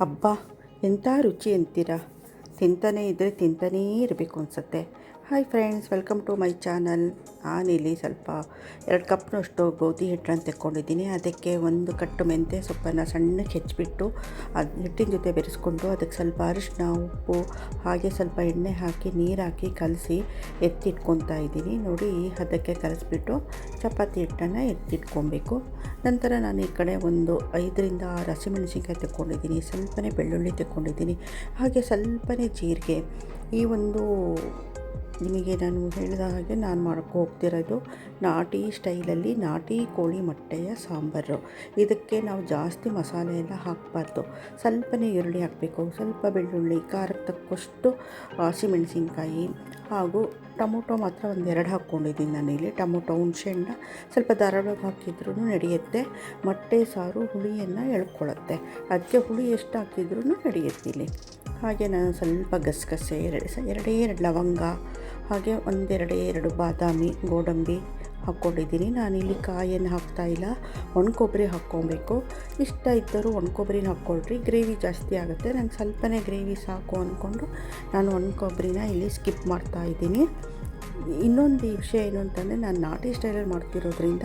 ಅಬ್ಬಾ ಎಂಥ ರುಚಿ ಅಂತೀರ? ತಿಂತಾನೇ ಇದ್ದರೆ ತಿಂತಾನೇ ಇರಬೇಕು ಅನಿಸುತ್ತೆ. Hi friends welcome to my channel ನಾನಿಲ್ಲಿ ಸ್ವಲ್ಪ ಎರಡು ಕಪ್ನಷ್ಟು ಗೋಧಿ ಹಿಟ್ಟನ್ನು ತೆಕ್ಕೊಂಡಿದ್ದೀನಿ. ಅದಕ್ಕೆ ಒಂದು ಕಟ್ಟು ಮೆಂತೆ ಸೊಪ್ಪನ್ನು ಸಣ್ಣಕ್ಕೆ ಹೆಚ್ಚಿಬಿಟ್ಟು ಅದು ಹಿಟ್ಟಿನ ಜೊತೆ ಬೆರೆಸ್ಕೊಂಡು ಅದಕ್ಕೆ ಸ್ವಲ್ಪ ಅರಿಶಿನ, ಉಪ್ಪು, ಹಾಗೆ ಸ್ವಲ್ಪ ಎಣ್ಣೆ ಹಾಕಿ, ನೀರು ಹಾಕಿ ಕಲಸಿ ಎತ್ತಿಟ್ಕೊತಾ ಇದ್ದೀನಿ. ನೋಡಿ, ಅದಕ್ಕೆ ಕಲಸಿಬಿಟ್ಟು ಚಪಾತಿ ಹಿಟ್ಟನ್ನು ಎತ್ತಿಟ್ಕೊಬೇಕು ನಂತರ ನಾನು ಈ ಕಡೆ ಒಂದು ಐದರಿಂದ ಆರು ಹಸಿಮೆಣಸಿನ್ಕಾಯಿ ತೆಕ್ಕೊಂಡಿದ್ದೀನಿ. ಸ್ವಲ್ಪನೇ ಬೆಳ್ಳುಳ್ಳಿ ತೆಕ್ಕೊಂಡಿದ್ದೀನಿ. ಹಾಗೆ ಸ್ವಲ್ಪನೇ ಜೀರಿಗೆ. ಈ ಒಂದು ನಿಮಗೆ ನಾನು ಹೇಳಿದ ಹಾಗೆ ನಾನು ಮಾಡೋಕ್ಕೆ ಹೋಗ್ತಿರೋದು ನಾಟಿ ಸ್ಟೈಲಲ್ಲಿ ನಾಟಿ ಕೋಳಿ ಮೊಟ್ಟೆಯ ಸಾಂಬಾರು. ಇದಕ್ಕೆ ನಾವು ಜಾಸ್ತಿ ಮಸಾಲೆ ಎಲ್ಲ ಹಾಕಬಾರ್ದು. ಸ್ವಲ್ಪನೇ ಈರುಳ್ಳಿ ಹಾಕಬೇಕು. ಸ್ವಲ್ಪ ಬೆಳ್ಳುಳ್ಳಿ ಖಾರಕ್ಕೆ ತಕ್ಕಷ್ಟು ಹಸಿಮೆಣಸಿನ್ಕಾಯಿ ಹಾಗೂ ಟೊಮೊಟೊ ಮಾತ್ರ ಒಂದೆರಡು ಹಾಕ್ಕೊಂಡಿದ್ದೀನಿ ಇಲ್ಲಿ ಟೊಮೊಟೊ ಹುಣಸೆಹಣ್ಣ ಸ್ವಲ್ಪ ಧಾರಾಳವಾಗಿ ಹಾಕಿದ್ರೂ ನಡೆಯುತ್ತೆ. ಮೊಟ್ಟೆ ಸಾರು, ಹುಳಿಯನ್ನು ಎಳ್ಕೊಳ್ಳುತ್ತೆ. ಅದಕ್ಕೆ ಹುಳಿ ಎಷ್ಟು ಹಾಕಿದ್ರೂ ನಡೆಯುತ್ತೆ ಇಲ್ಲಿ. ಹಾಗೆ ನಾನು ಸ್ವಲ್ಪ ಗಸಗಸೆ, ಎರಡು ಎರಡೇ ಎರಡು ಲವಂಗ ಹಾಗೆ ಒಂದೆರಡೇ ಎರಡು ಬಾದಾಮಿ ಗೋಡಂಬಿ ಹಾಕ್ಕೊಂಡಿದ್ದೀನಿ. ನಾನಿಲ್ಲಿ ಕಾಯನ್ನು ಹಾಕ್ತಾಯಿಲ್ಲ ಇಲ್ಲ. ಕೊಬ್ಬರಿ ಹಾಕ್ಕೊಬೇಕು. ಇಷ್ಟ ಇದ್ದರೂ ಒಣಕೊಬ್ಬರಿನ ಹಾಕ್ಕೊಳ್ರಿ. ಗ್ರೇವಿ ಜಾಸ್ತಿ ಆಗುತ್ತೆ. ನಂಗೆ ಸ್ವಲ್ಪನೇ ಗ್ರೇವಿ ಸಾಕು ಅಂದ್ಕೊಂಡು ನಾನು ಒಣಕೊಬ್ಬರಿನ ಇಲ್ಲಿ ಸ್ಕಿಪ್ ಮಾಡ್ತಾಯಿದ್ದೀನಿ ಇನ್ನೊಂದು ವಿಷಯ ಏನು ಅಂತಂದರೆ ನಾನು ನಾಟಿ ಸ್ಟೈಲಲ್ಲಿ ಮಾಡ್ತಿರೋದ್ರಿಂದ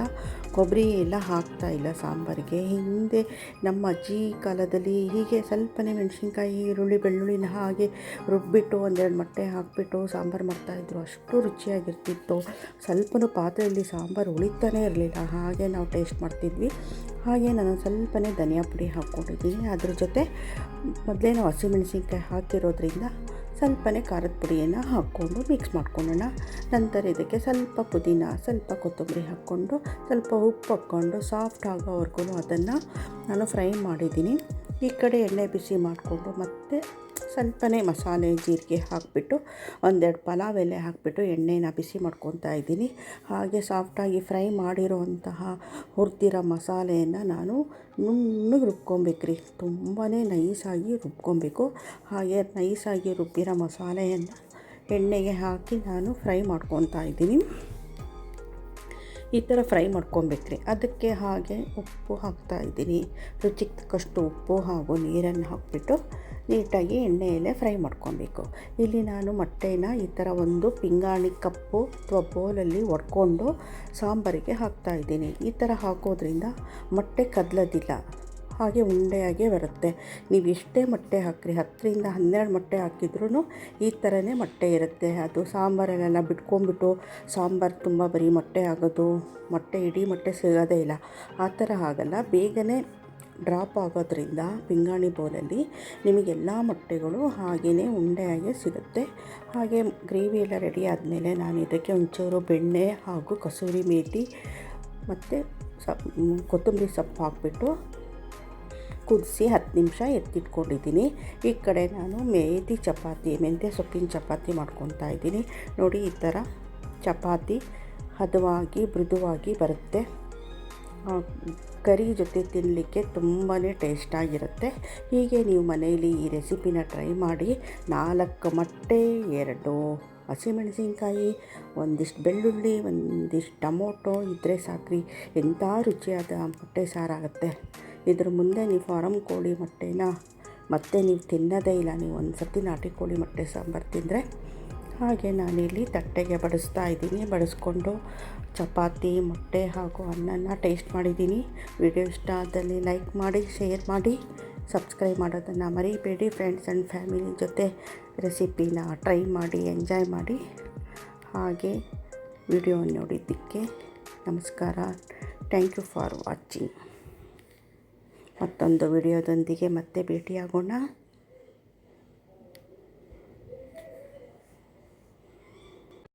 ಕೊಬ್ಬರಿ ಎಲ್ಲ ಹಾಕ್ತಾ ಇಲ್ಲ ಸಾಂಬಾರಿಗೆ. ಹಿಂದೆ ನಮ್ಮ ಅಜ್ಜಿ ಕಾಲದಲ್ಲಿ ಹೀಗೆ ಸ್ವಲ್ಪನೇ ಮೆಣಸಿನ್ಕಾಯಿ, ಈರುಳ್ಳಿ, ಬೆಳ್ಳುಳ್ಳಿನ ಹಾಗೆ ರುಬ್ಬಿಟ್ಟು ಒಂದೆರಡು ಮೊಟ್ಟೆ ಹಾಕಿಬಿಟ್ಟು ಸಾಂಬಾರು ಮಾಡ್ತಾಯಿದ್ರು. ಅಷ್ಟು ರುಚಿಯಾಗಿರ್ತಿತ್ತು. ಸ್ವಲ್ಪನೂ ಪಾತ್ರೆಯಲ್ಲಿ ಸಾಂಬಾರು ಉಳಿತಾನೇ ಇರಲಿಲ್ಲ. ಹಾಗೆ ನಾವು ಟೇಸ್ಟ್ ಮಾಡ್ತಿದ್ವಿ. ಹಾಗೆ ನಾನು ಸ್ವಲ್ಪನೇ ಧನಿಯಾ ಪುಡಿ ಹಾಕ್ಕೊಂಡಿದ್ದೀನಿ. ಅದ್ರ ಜೊತೆ ಮೊದಲೇ ನಾವು ಹಸಿಮೆಣಸಿನ್ಕಾಯಿ ಹಾಕಿರೋದ್ರಿಂದ ಸ್ವಲ್ಪನೇ ಖಾರದ ಪುಡಿಯನ್ನು ಹಾಕ್ಕೊಂಡು ಮಿಕ್ಸ್ ಮಾಡ್ಕೊಳ್ಳೋಣ. ನಂತರ ಇದಕ್ಕೆ ಸ್ವಲ್ಪ ಪುದೀನ, ಸ್ವಲ್ಪ ಕೊತ್ತಂಬರಿ ಹಾಕ್ಕೊಂಡು, ಸ್ವಲ್ಪ ಉಪ್ಪು ಹಾಕ್ಕೊಂಡು ಸಾಫ್ಟ್ ಆಗೋವರೆಗೂ ಅದನ್ನು ನಾನು ಫ್ರೈ ಮಾಡಿದ್ದೀನಿ. ಈ ಕಡೆ ಎಣ್ಣೆ ಬಿಸಿ ಮಾಡಿಕೊಂಡು ಮತ್ತೆ ಸ್ವಲ್ಪನೇ ಮಸಾಲೆ ಜೀರಿಗೆ ಹಾಕಿಬಿಟ್ಟು ಒಂದೆರಡು ಪಲಾವ್ ಎಲೆ ಹಾಕಿಬಿಟ್ಟು ಎಣ್ಣೆನ ಬಿಸಿ ಮಾಡ್ಕೊತಾ ಇದ್ದೀನಿ. ಹಾಗೆ ಸಾಫ್ಟಾಗಿ ಫ್ರೈ ಮಾಡಿರುವಂತಹ ಹುರಿದಿರೋ ಮಸಾಲೆಯನ್ನು ನಾನು ನುಣ್ಣಗೆ ರುಬ್ಕೊಬೇಕ್ರಿ. ತುಂಬಾ ನೈಸಾಗಿ ರುಬ್ಕೊಬೇಕು. ಹಾಗೆ ನೈಸಾಗಿ ರುಬ್ಬಿರೋ ಮಸಾಲೆಯನ್ನು ಎಣ್ಣೆಗೆ ಹಾಕಿ ನಾನು ಫ್ರೈ ಮಾಡ್ಕೊತಾ ಇದ್ದೀನಿ. ಈ ಥರ ಫ್ರೈ ಮಾಡ್ಕೊಬೇಕ್ರಿ. ಅದಕ್ಕೆ ಹಾಗೆ ಉಪ್ಪು ಹಾಕ್ತಾಯಿದ್ದೀನಿ ರುಚಿಗೆ ತಕ್ಕಷ್ಟು ಉಪ್ಪು ಹಾಗೂ ನೀರನ್ನು ಹಾಕಿಬಿಟ್ಟು ನೀಟಾಗಿ ಎಣ್ಣೆಯಲ್ಲೇ ಫ್ರೈ ಮಾಡ್ಕೊಬೇಕು. ಇಲ್ಲಿ ನಾನು ಮೊಟ್ಟೆನ ಈ ಥರ ಒಂದು ಪಿಂಗಾಣಿ ಕಪ್ಪು ಅಥವಾ ಬೌಲಲ್ಲಿ ಒಡ್ಕೊಂಡು ಸಾಂಬಾರಿಗೆ ಹಾಕ್ತಾಯಿದ್ದೀನಿ ಈ ಥರ ಹಾಕೋದ್ರಿಂದ ಮೊಟ್ಟೆ ಕದಲೋದಿಲ್ಲ, ಹಾಗೆ ಉಂಡೆಯಾಗೇ ಬರುತ್ತೆ. ನೀವು ಎಷ್ಟೇ ಮೊಟ್ಟೆ ಹಾಕಿರಿ, ಹತ್ತರಿಂದ ಹನ್ನೆರಡು ಮೊಟ್ಟೆ ಹಾಕಿದ್ರೂ ಈ ಥರನೇ ಮೊಟ್ಟೆ ಇರುತ್ತೆ. ಅದು ಸಾಂಬಾರಲ್ಲೆಲ್ಲ ಬಿಟ್ಕೊಂಡ್ಬಿಟ್ಟು ಸಾಂಬಾರು ತುಂಬ ಬರೀ ಮೊಟ್ಟೆ ಆಗೋದು, ಮೊಟ್ಟೆ ಇಡೀ ಮೊಟ್ಟೆ ಸಿಗೋದೇ ಇಲ್ಲ. ಆ ಥರ ಆಗಲ್ಲ ಬೇಗನೆ ಡ್ರಾಪ್ ಆಗೋದ್ರಿಂದ ಪಿಂಗಾಣಿ ಬೌಲಲ್ಲಿ ನಿಮಗೆಲ್ಲ ಮೊಟ್ಟೆಗಳು ಹಾಗೆಯೇ ಉಂಡೆಯಾಗೆ ಸಿಗುತ್ತೆ. ಹಾಗೆ ಗ್ರೇವಿ ಎಲ್ಲ ರೆಡಿ ಆದಮೇಲೆ ನಾನು ಇದಕ್ಕೆ ಒಂಚೂರು ಬೆಣ್ಣೆ ಹಾಗೂ ಕಸೂರಿ ಮೇಥಿ ಮತ್ತು ಸ ಕೊತ್ತಂಬರಿ ಸೊಪ್ಪು ಹಾಕ್ಬಿಟ್ಟು ಕುದಿಸಿ ಹತ್ತು ನಿಮಿಷ ಎತ್ತಿಟ್ಕೊಂಡಿದ್ದೀನಿ. ಈ ಕಡೆ ನಾನು ಮೇಥಿ ಚಪಾತಿ, ಮೆಂತ್ಯ ಸೊಪ್ಪಿನ ಚಪಾತಿ ಮಾಡ್ಕೊತಾ ಇದ್ದೀನಿ. ನೋಡಿ ಈ ಥರ ಚಪಾತಿ ಹದವಾಗಿ ಮೃದುವಾಗಿ ಬರುತ್ತೆ. ಕರಿ ಜೊತೆ ತಿನ್ನಲಿಕ್ಕೆ ತುಂಬಾ ಟೇಸ್ಟಾಗಿರುತ್ತೆ. ಹೀಗೆ ನೀವು ಮನೆಯಲ್ಲಿ ಈ ರೆಸಿಪಿನ ಟ್ರೈ ಮಾಡಿ. ನಾಲ್ಕು ಮೊಟ್ಟೆ, ಎರಡು ಹಸಿಮೆಣಸಿನ್ಕಾಯಿ, ಒಂದಿಷ್ಟು ಬೆಳ್ಳುಳ್ಳಿ, ಒಂದಿಷ್ಟು ಟೊಮೊಟೊ ಇದ್ದರೆ ಸಾಕ್ರಿ. ಎಂಥ ರುಚಿಯಾದ ಮೊಟ್ಟೆ ಸಾರಾಗುತ್ತೆ. ಇದ್ರ ಮುಂದೆ ನೀವು ಫಾರಮ್ ಕೋಳಿ ಮೊಟ್ಟೆನ ಮತ್ತೆ ನೀವು ತಿನ್ನೋದೇ ಇಲ್ಲ. ನೀವು ಒಂದು ಸರ್ತಿ ನಾಟಿ ಕೋಳಿ ಮೊಟ್ಟೆ ಸಾಂಬಾರು ತಿಂದರೆ ಹಾಗೆ ನಾನಿಲ್ಲಿ ತಟ್ಟೆಗೆ ಬಡಿಸ್ತಾ ಇದ್ದೀನಿ. ಬಡಿಸ್ಕೊಂಡು ಚಪಾತಿ, ಮೊಟ್ಟೆ ಹಾಗೂ ಅನ್ನನ ಟೇಸ್ಟ್ ಮಾಡಿದ್ದೀನಿ. ವಿಡಿಯೋ ಇಷ್ಟ ಆದಲ್ಲಿ ಲೈಕ್ ಮಾಡಿ, ಶೇರ್ ಮಾಡಿ. ಸಬ್ಸ್ಕ್ರೈಬ್ ಮಾಡೋದನ್ನು ಮರಿಬೇಡಿ. ಫ್ರೆಂಡ್ಸ್ ಆ್ಯಂಡ್ ಫ್ಯಾಮಿಲಿ ಜೊತೆ ರೆಸಿಪಿನ ಟ್ರೈ ಮಾಡಿ, ಎಂಜಾಯ್ ಮಾಡಿ. ಹಾಗೆ ವಿಡಿಯೋ ನೋಡಿದ್ದಕ್ಕೆ ನಮಸ್ಕಾರ. Thank you for watching. ಮತ್ತೊಂದು ವಿಡಿಯೋದೊಂದಿಗೆ ಮತ್ತೆ ಭೇಟಿಯಾಗೋಣ.